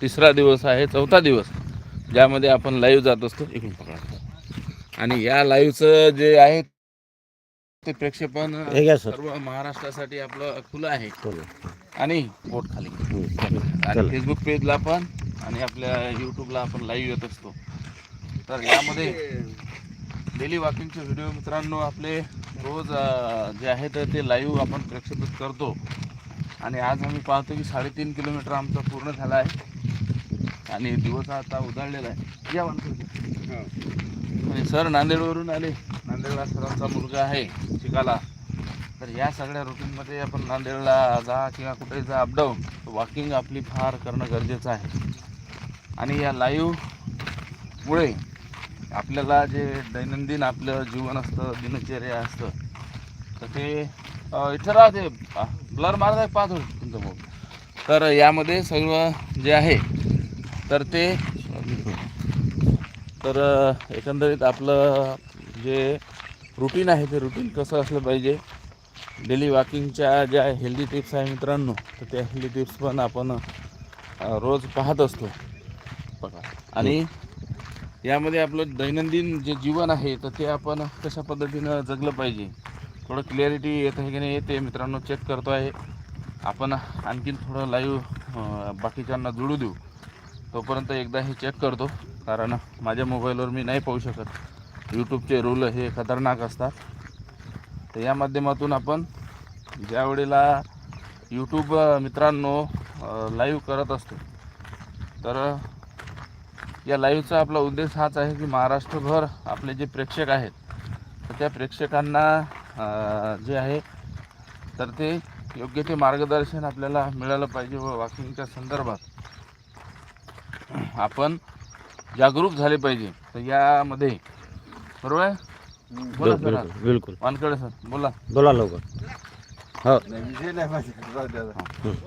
तिसरा दिवस आहे चौथा दिवस ज्यामध्ये आपण लाईव्ह जात असतो इकडून पकडा आणि या लाईव्हचं जे आहे ते प्रक्षेपण हे सर्व महाराष्ट्रासाठी आपलं खुलं आहे चला. आणि बोट खाली हम्म. आणि. फेसबुक पेजला पण आणि आपल्या यूट्यूबला आपण लाईव्ह येत असतो तर यामध्ये डेली वॉकिंगचे व्हिडिओ मित्रांनो आपले रोज जे आहेत ते लाईव्ह आपण प्रक्षेपित करतो आणि आज आम्ही पाहतो की साडेतीन किलोमीटर आमचा पूर्ण झाला आहे. आणि दिवस आता उजाडलेला आहे. या वानखेडे. आणि सर नांदेडवरून आले. नांदेडला सरांचा मुलगा आहे शिकाला. तर या सगळ्या रुटीनमध्ये आपण नांदेडला जा किंवा कुठे जा अपडाऊन वॉकिंग आपली फार करणं गरजेचं आहे. आणि या लाईव्हमुळे आपल्याला जे दैनंदिन आपलं जीवन असतं दिनचर्या असतं तर ते इथं राहते. ब्लर मारत आहे पाहतो तुमचं भाऊ तर यामध्ये सर्व जे आहे तर ते तर एकंदरीत आपलं जे रुटीन आहे ते रुटीन कसं असलं पाहिजे? डेली वॉकिंगच्या ज्या हेल्दी टिप्स आहे मित्रांनो तर त्या हेल्दी टिप्स पण आपण रोज पाहत असतो. बघा. आणि यामध्ये आपलं दैनंदिन जे जीवन आहे तर ते आपण कशा पद्धतीनं जगलं पाहिजे? थोडं क्लिअरिटी येत आहे की नाही ते मित्रांनो चेक करतो आहे. आपण आणखीन थोडं लाईव्ह बाकीच्यांना जुळू देऊ. तोपर्यंत एकदा हे चेक करतो. कारण माझ्या मोबाईलवर मी नाही पाहू शकत. यूट्यूबचे रूल हे खतरनाक असतात. तर या माध्यमातून आपण ज्या वेळेला यूट्यूब मित्रांनो लाईव्ह करत असतो तर या लाईव्हचा आपला उद्देश हाच आहे की महाराष्ट्रभर आपले जे प्रेक्षक आहेत तर त्या प्रेक्षकांना जे आहे तर ते योग्य ते मार्गदर्शन आपल्याला मिळालं पाहिजे व वॉकिंगच्या संदर्भात. आपण जागरूक झाले पाहिजे. तर यामध्ये बरोबर आहे? बोला बिल- सर. बिलकुल. बिलकुल वानकडे सर बोला. बोला लवकर. हो.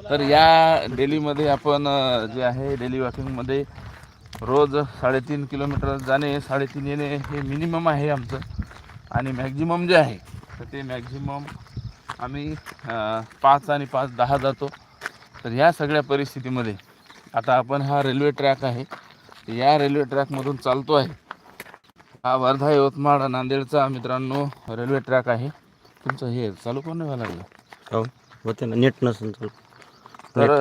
तर या डेलीमध्ये आपण अ, जे आहे डेली वॉकिंगमध्ये रोज साडेतीन किलोमीटर जाणे साडेतीन येणे हे मिनिमम आहे आमचं. आणि मॅक्झिमम जे आहे तर ते मॅक्झिमम आम्ही पाच आणि पाच दहा जातो. तर ह्या सगळ्या परिस्थितीमध्ये आता आपण हा रेल्वे ट्रॅक आहे. या रेल्वे ट्रॅकमधून चालतो आहे. हा वर्धा यवतमाळ नांदेडचा मित्रांनो रेल्वे ट्रॅक आहे. तुमचं हे चालू कोण नाही व्हायला लागलं? हो होते ना नेट नसेल चालू. तर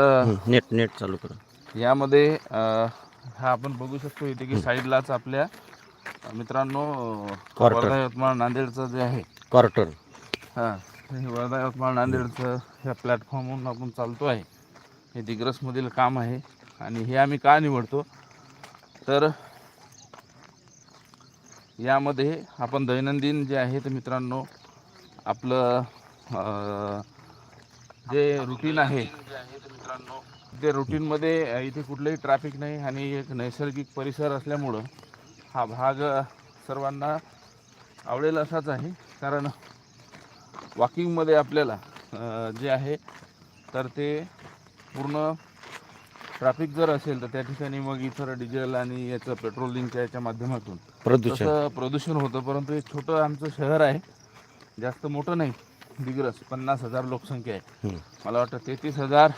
नेट नेट चालू करा. यामध्ये हा आपण बघू शकतो इथे की साईडलाच आपल्या मित्रांनो. वर्धा यवतमाळ नांदेडचं जे आहे कार्टर हां वर्धा यवतमाळ नांदेडचं ह्या प्लॅटफॉर्मवरून आपण चालतो आहे. हे दिग्रसमधील काम आहे आणि हे आम्ही का निवडतो? तर यामध्ये आपण दैनंदिन जे आहे ते मित्रांनो आपलं जे रुटीन आहे ते रुटीनमध्ये इथे कुठलंही ट्रॅफिक नाही आणि एक नैसर्गिक परिसर असल्यामुळं हा भाग सर्वांना आवडेल असाच आहे. कारण वॉकिंगमध्ये आपल्याला जे आहे तर ते पूर्ण ट्रॅफिक जर असेल तर त्या ठिकाणी मग इतर डिझेल आणि याचं पेट्रोलिंगच्या याच्या माध्यमातून. प्रदूषण. प्रदूषण होतं परंतु हे छोटं आमचं शहर आहे. जास्त मोठं नाही दिग्रस पन्नास हजार लोकसंख्या आहे. मला वाटतं तेहतीस हजार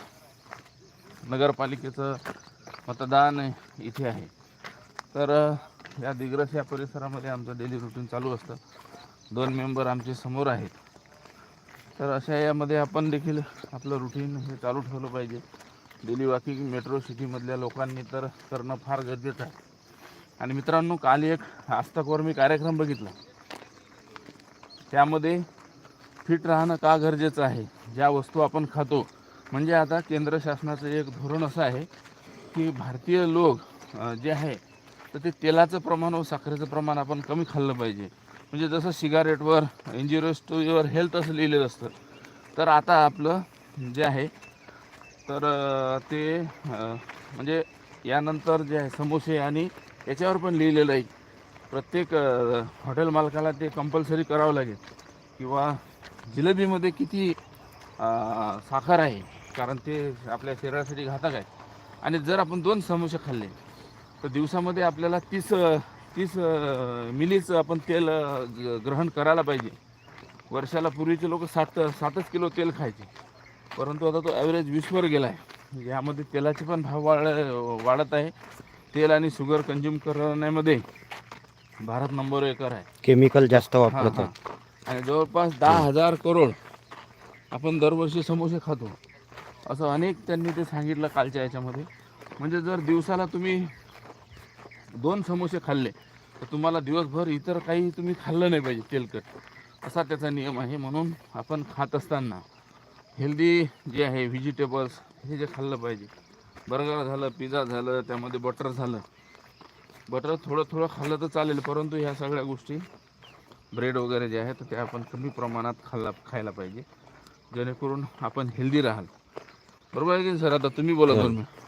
नगरपालिकेचं मतदान इथे आहे. तर या दिग्रस या परिसरामध्ये आमचं डेली रुटीन चालू असतं. दोन मेंबर आमचे समोर आहेत. तर अशा यामध्ये आपण देखील आपलं रुटीन हे चालू ठेवलं पाहिजे. डेली वॉकिंग मेट्रो सिटीमधल्या लोकांनी तर करणं फार गरजेचं आहे. आणि मित्रांनो काल एक आजतकवर मी कार्यक्रम बघितला. त्यामध्ये फिट राहणं का गरजेचं आहे? ज्या वस्तू आपण खातो. म्हणजे आता केंद्र शासनाचं एक धोरण असं आहे की भारतीय लोक जे आहे तर ते तेलाचं प्रमाण व साखरेचं प्रमाण आपण कमी खाल्लं पाहिजे. म्हणजे जसं सिगारेटवर इंजुरियस टू युअर हेल्थ असं लिहिलेलं असतं. तर आता आपलं जे आहे तर ते म्हणजे यानंतर जे आहे समोसे आणि याच्यावर पण लिहिलेलं आहे. प्रत्येक हॉटेल मालकाला ते कंपल्सरी करावं लागेल. किंवा जिलेबीमध्ये किती साखर आहे कारण ते आपल्या शरीरासाठी घातक आहे. आणि जर आपण दोन समोसे खाल्ले तर दिवसामध्ये आपल्याला तीस तीस मिलीचं आपण तेल ग्रहण करायला पाहिजे. वर्षाला पूर्वीचे लोक सात सातच किलो तेल खायचे. परंतु आता तो ॲव्हरेज वीसवर गेला आहे यामध्ये तेलाचे पण भाव वाढ वाढत आहे. तेल आणि शुगर कंझ्युम करण्यामध्ये भारत नंबर एकर आहे. केमिकल जास्त वापरतात हा. आणि जवळपास दहा हजार करोड आपण दरवर्षी समोसे खातो. असं अनेक त्यांनी ते सांगितलं कालच्या याच्यामध्ये. म्हणजे जर दिवसाला तुम्ही दोन समोसे खाल्ले तर तुम्हाला दिवसभर इतर काही तुम्ही खाल्लं नाही पाहिजे तेलकट. असा त्याचा नियम आहे म्हणून आपण खात असताना हेल्दी जे आहे व्हेजिटेबल्स हे जे खाल्लं पाहिजे. बर्गर झालं पिझ्झा झालं त्यामध्ये बटर झालं. बटर थोडं थोडं खाल्लं तर चालेल परंतु ह्या सगळ्या गोष्टी ब्रेड वगैरे जे आहे तर ते आपण कमी प्रमाणात खाल्ला खायला पाहिजे. जेणेकरून आपण हेल्दी राहाल. बरोबर आहे की सर? आता तुम्ही बोला दोन मिनिट.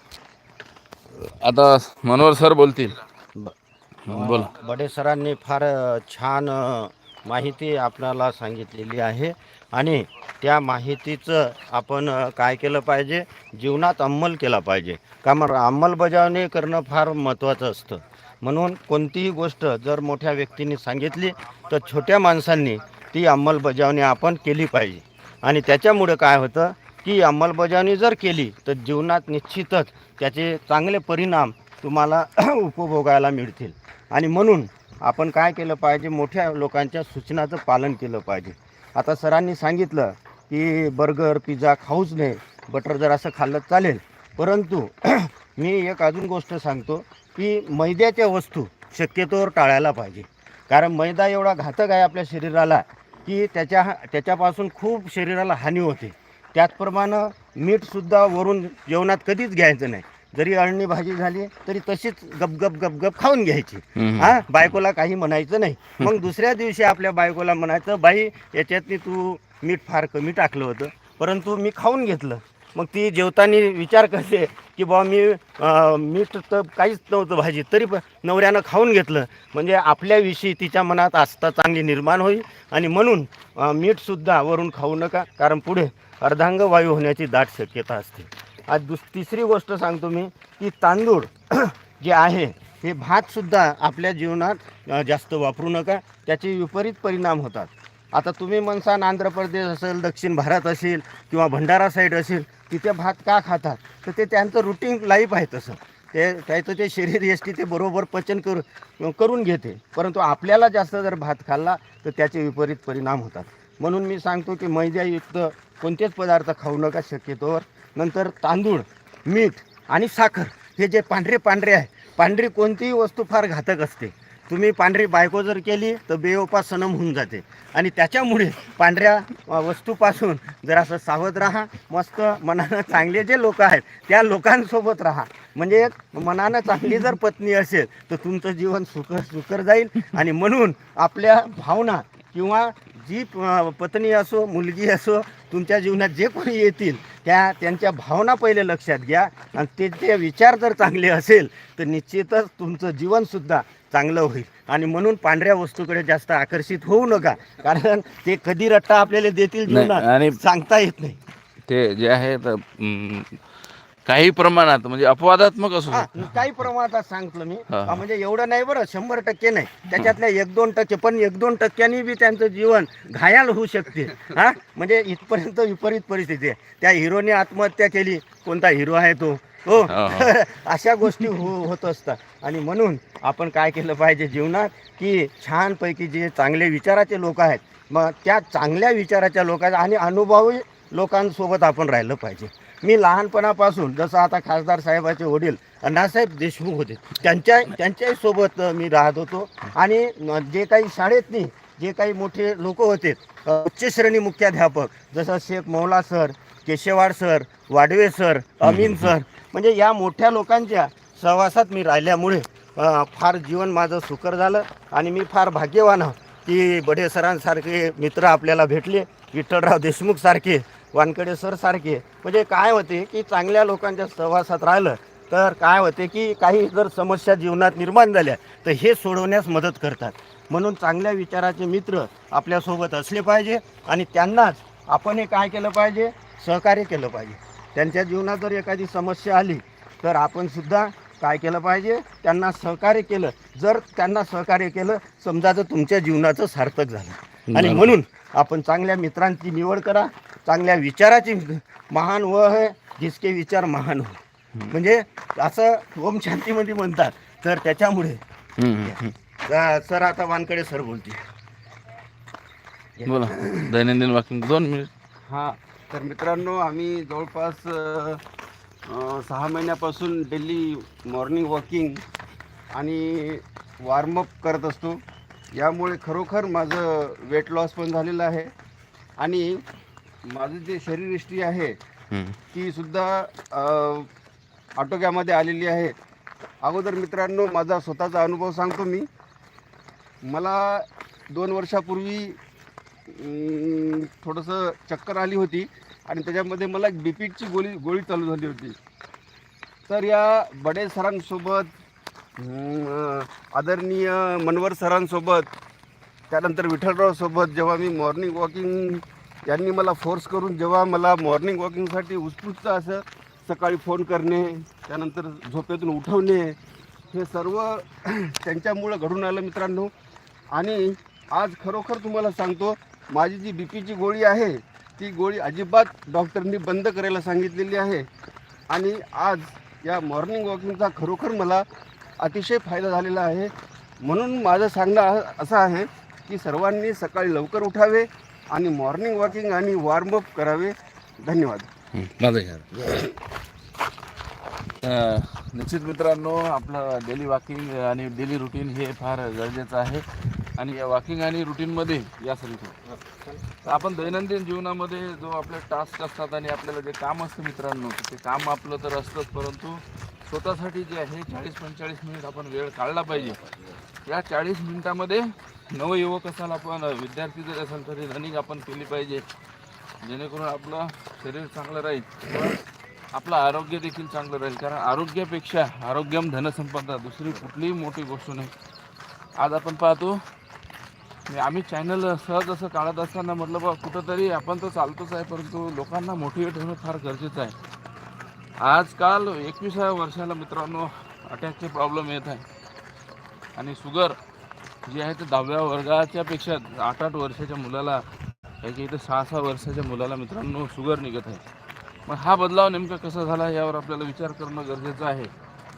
आता मनोहर सर बोलतील. बोला. बडे सरांनी फार छान माहिती आपल्याला सांगितलेली आहे आणि त्या माहितीचं आपण काय केलं पाहिजे? जीवनात अंमल केला पाहिजे. का मग अंमलबजावणी करणं फार महत्त्वाचं असतं. म्हणून कोणतीही गोष्ट जर मोठ्या व्यक्तींनी सांगितली तर छोट्या माणसांनी ती अंमलबजावणी आपण केली पाहिजे. आणि त्याच्यामुळे काय होतं की अंमलबजावणी जर केली तर जीवनात निश्चितच त्याचे चांगले परिणाम तुम्हाला उपभोगायला मिळतील. आणि म्हणून आपण काय केलं पाहिजे? मोठ्या लोकांच्या सूचनाचं पालन केलं पाहिजे. आता सरांनी सांगितलं की बर्गर पिझ्झा खाऊच नये. बटर जर असं खाल्लं चालेल. परंतु मी एक अजून गोष्ट सांगतो की मैद्याच्या वस्तू शक्यतोवर टाळायला पाहिजे. कारण मैदा एवढा घातक आहे आपल्या शरीराला की त्याच्या त्याच्यापासून खूप शरीराला हानी होते. त्याचप्रमाणे मीठसुद्धा वरून जेवणात कधीच घ्यायचं नाही. जरी अळणी भाजी झाली तरी तशीच गपगप गपगप खाऊन घ्यायची. हा बायकोला काही म्हणायचं नाही. मग दुसऱ्या दिवशी आपल्या बायकोला म्हणायचं बाई याच्यातनी तू मीठ फार कमी टाकलं होतं. परंतु मी खाऊन घेतलं. मग ती जेवताना विचार करते की बाबा मी मीठ तर काहीच नव्हतं भाजी तरी पण नवऱ्यानं खाऊन घेतलं. म्हणजे आपल्याविषयी तिच्या मनात आस्था चांगली निर्माण होईल आणि म्हणून मीठसुद्धा वरून खाऊ नका कारण पुढे अर्धांग वायू होण्याची दाट शक्यता असते. आज दुस तिसरी गोष्ट सांगतो मी की तांदूळ जे आहे हे भातसुद्धा आपल्या जीवनात जास्त वापरू नका. त्याचे विपरीत परिणाम होतात. आता तुम्ही म्हणसान आंध्र प्रदेश असेल दक्षिण भारत असेल किंवा भंडारा साईड असेल तिथे भात का खातात? तर ते त्यांचं रुटीन लाईफ आहे तसं. ते त्याचं ते शरीर यष्टी ते बरोबर पचन करू करून घेते. परंतु आपल्याला जास्त जर भात खाल्ला तर त्याचे विपरीत परिणाम होतात. म्हणून मी सांगतो की मैद्यायुक्त कोणतेच पदार्थ खाऊ नका शक्यतोवर. नंतर तांदूळ मीठ आणि साखर हे जे पांढरे पांढरे आहे. पांढरी कोणतीही वस्तू फार घातक असते. तुम्ही पांढरी बायको जर केली तर बेओपासनम होऊन जाते. आणि त्याच्यामुळे पांढऱ्या वस्तूपासून जरासं सावध राहा मस्त मनानं चांगले जे लोक आहेत त्या लोकांसोबत राहा. म्हणजे मनानं चांगली जर पत्नी असेल तर तुमचं जीवन सुकर सुकर जाईल. आणि म्हणून आपल्या भावना किंवा जी पत्नी असो मुलगी असो तुमच्या जीवनात जे कोणी येतील त्या त्यांच्या भावना पहिले लक्षात घ्या. आणि त्यांचे विचार जर चांगले असेल तर निश्चितच तुमचं जीवनसुद्धा चांगलं होईल. आणि म्हणून पांढऱ्या वस्तूकडे जास्त आकर्षित होऊ नका. कारण ते कधी रट्टा आपल्याला देतील जीवनात आणि सांगता येत नाही. ते जे आहे काही प्रमाणात म्हणजे अपवादात्मक असू हा, शकतं. काही प्रमाणात सांगितलं मी. हा, हा. हा, म्हणजे एवढं नाही बरं शंभर टक्के नाही. त्याच्यातल्या एक दोन टक्के पण एक दोन टक्क्यांनी बी त्यांचं जीवन घायाल होऊ शकते. हा म्हणजे इथपर्यंत विपरीत परिस्थिती आहे. त्या हिरोने आत्महत्या केली कोणता हिरो आहे तो? हो. हा, अशा गोष्टी हो होत असतात. आणि म्हणून आपण काय केलं पाहिजे जीवनात की छानपैकी जे चांगले विचाराचे लोक आहेत मग त्या चांगल्या विचाराच्या लोकांच्या आणि अनुभवी लोकांसोबत आपण राहिलं पाहिजे. मी लहानपणापासून जसं आता खासदार साहेबाचे वडील अण्णासाहेब देशमुख होते त्यांच्या त्यांच्याही सोबत मी राहत होतो. आणि जे काही शाळेतनी जे काही मोठे लोक होते उच्च श्रेणी मुख्याध्यापक जसं Shaikh Maula sir Keshwad sir Wadve sir Amin sir म्हणजे या मोठ्या लोकांच्या सहवासात मी राहिल्यामुळे फार जीवन माझं सुकर झालं. आणि मी फार भाग्यवान की बडे सरांसारखे मित्र आपल्याला भेटले विठ्ठलराव देशमुख सारखे वानकडे सर सारखे. म्हणजे काय होते की चांगल्या लोकांच्या सहवासात राहिलं तर काय होते की काही जर समस्या जीवनात निर्माण झाल्या तर हे सोडवण्यास मदत करतात. म्हणून चांगल्या विचाराचे मित्र आपल्यासोबत असले पाहिजे आणि त्यांनाच आपण हे काय केलं पाहिजे? सहकार्य केलं पाहिजे. त्यांच्या जीवनात जर एखादी समस्या आली तर आपण सुद्धा काय केलं पाहिजे? त्यांना सहकार्य केलं. जर त्यांना सहकार्य केलं समजा तर तुमच्या जीवनाचं सार्थक झालं. आणि. म्हणून आपण चांगल्या मित्रांची निवड करा. चांगल्या विचाराची महान व आहे जिसके विचार महान हो. म्हणजे असं ओम शांतीमध्ये म्हणतात. तर त्याच्यामुळे. सर आता वानकडे सर बोलतील. बोला. दैनंदिन वॉकिंग दोन मिनिट. हां तर मित्रांनो आम्ही जवळपास सहा महिन्यापासून डेली मॉर्निंग वॉकिंग आणि वॉर्मअप करत असतो. यामुळे खरोखर माझं वेट लॉस पण झालेलं आहे. आणि माझं जे शरीरयष्टी आहे हम्म. ती सुद्धा आटोक्यामध्ये आलेली आहे. अगोदर मित्रांनो माझा स्वतःचा अनुभव सांगतो मी. मला दोन वर्षापूर्वी थोडंसं चक्कर आली होती आणि त्याच्यामध्ये मला बी पीची गोळी गोळी चालू झाली होती. तर या बडे सरांसोबत आदरणीय मनवर सरांसोबत त्यानंतर विठ्ठलरावसोबत जेव्हा मी मॉर्निंग वॉकिंग यांनी मला फोर्स करून जेव्हा मला मॉर्निंग वॉकिंगसाठी उत्स्फूर्त असं सकाळी फोन करणे त्यानंतर झोपेतून उठवणे हे सर्व त्यांच्यामुळं घडून आलं मित्रांनो. आणि आज खरोखर तुम्हाला सांगतो माझी जी बी पीची गोळी आहे ती गोळी अजिबात डॉक्टरनी बंद करायला सांगितलेली आहे. आणि आज या मॉर्निंग वॉकिंगचा खरोखर मला अतिशय फायदा झालेला आहे. म्हणून माझं सांगणं असं आहे की सर्वांनी सकाळी लवकर उठावे आणि मॉर्निंग वॉकिंग आणि वॉर्मअप करावे. धन्यवाद. माझं घ्या निश्चित मित्रांनो आपलं डेली वॉकिंग आणि डेली रुटीन हे फार गरजेचं आहे. आणि या वॉकिंग आणि रुटीनमध्ये या सरी तर आपण दैनंदिन जीवनामध्ये जो आपले टास्क असतात आणि आपल्याला जे काम असतं मित्रांनो ते काम आपलं तर असतंच परंतु स्वतःसाठी जे आहे चाळीस पंचेचाळीस मिनिट आपण वेळ काढला पाहिजे. या चाळीस मिनिटामध्ये नवयुवक असाल आपण विद्यार्थी जरी असाल तरी रनिंग आपण केली पाहिजे. जेणेकरून आपलं शरीर चांगलं राहील. आपलं आरोग्य देखील चांगलं राहील. कारण आरोग्यापेक्षा आरोग्यम धनसंपदा दुसरी कुठलीही मोठी गोष्ट नाही. आज आपण पाहतो आम्ही चॅनल सहज असं काढत असताना म्हटलं बा कुठंतरी आपण तर चालतोच आहे परंतु लोकांना मोटिवेट होणं फार गरजेचं आहे. आजकाल एकविसाव्या वर्षाला मित्रांनो अटॅकचे प्रॉब्लेम येत आहे. आणि शुगर जी आहे ते दहाव्या वर्गाच्या पेक्षा आठ आठ वर्षाच्या मुलाला काही इथं सहा सहा वर्षाच्या मुलाला मित्रांनो शुगर निघत आहे. मग हा बदलाव नेमका कसा झाला यावर आपल्याला विचार करणं गरजेचं आहे.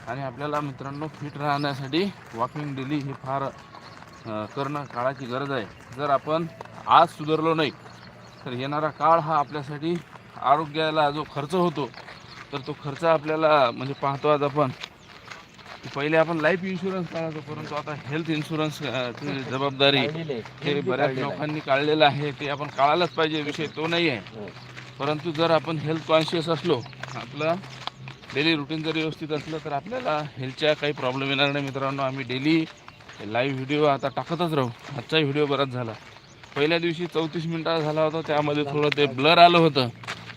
आणि आपल्याला मित्रांनो फिट राहण्यासाठी वॉकिंग डेली ही फार करणं काळाची गरज आहे. जर आपण आज सुधारलो नाही तर येणारा काळ हा आपल्यासाठी आरोग्याला जो खर्च होतो तर तो खर्च आपल्याला म्हणजे पाहतो आज आपण. पहिले आपण लाईफ इन्शुरन्स काढायचो परंतु आता हेल्थ इन्शुरन्स जबाबदारी हे बऱ्याच लोकांनी काढलेलं आहे ते आपण काढायलाच पाहिजे विषय तो नाही आहे. परंतु जर आपण हेल्थ कॉन्शियस असलो आपलं डेली रुटीन जर व्यवस्थित असलं तर आपल्याला हेल्थच्या काही प्रॉब्लेम येणार नाही. मित्रांनो आम्ही डेली लाईव्ह व्हिडिओ आता टाकतच राहू. आजचाही व्हिडिओ बराच झाला. पहिल्या दिवशी चौतीस मिनिटाचा झाला होता त्यामध्ये थोडं ते ब्लर आलं होतं.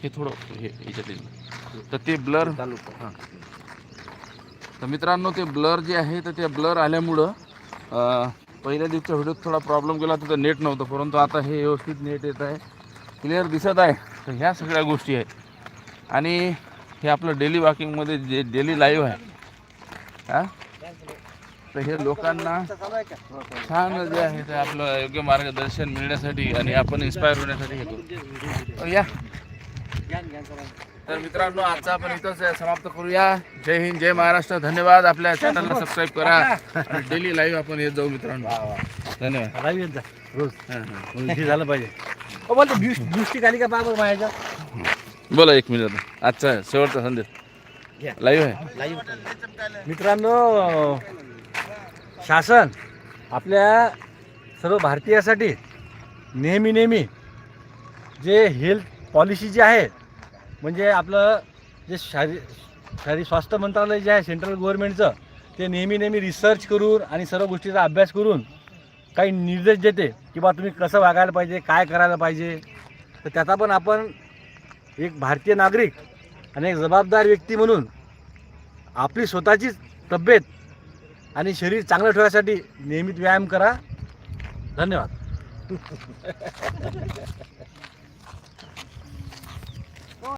हे थोडं हे याच्यात येईल. तर ते ब्लर हां. तर मित्रांनो ते ब्लर जे आहे तर ते ब्लर आल्यामुळं पहिल्या दिवसच्या व्हिडिओत थोडा प्रॉब्लेम गेला तिथं नेट नव्हतं परंतु आता हे व्यवस्थित नेट येत आहे. क्लिअर दिसत आहे. तर ह्या सगळ्या गोष्टी आहेत. आणि हे आपलं डेली वॉकिंगमध्ये जे डेली लाईव्ह आहे. हां? तर हे लोकांना छान जे आहे ते आपलं योग्य मार्गदर्शन मिळण्यासाठी आणि आपण इन्स्पायर होण्यासाठी हे करू. या. तर मित्रांनो आजचा आपण इथंच समाप्त करूया. जय हिंद जय महाराष्ट्र. धन्यवाद. आपल्या चॅनलला सबस्क्राईब करा. डेली लाईव्ह आपण येत जाऊ मित्रांनो. धन्यवाद. लाईव्ह येत जा. रोज. झालं पाहिजे. दृष्टी आली का बाबा माझ्या बोला एक मिनिट. आजचा शेवटचा संदेश. लाईव्ह आहे. मित्रांनो शासन आपल्या सर्व भारतीयासाठी नेहमी नेहमी जे हेल्थ पॉलिसी जी आहे म्हणजे आपलं जे शारी शारीरिक स्वास्थ्य मंत्रालय जे आहे सेंट्रल गव्हर्नमेंटचं ते नेहमी नेहमी रिसर्च करून आणि सर्व गोष्टीचा अभ्यास करून काही निर्देश देते की बा तुम्ही कसं वागायला पाहिजे काय करायला पाहिजे. तर त्याचा पण आपण एक भारतीय नागरिक आणि एक जबाबदार व्यक्ती म्हणून आपली स्वतःचीच तब्येत आणि शरीर चांगलं ठेवण्यासाठी नियमित व्यायाम करा. धन्यवाद.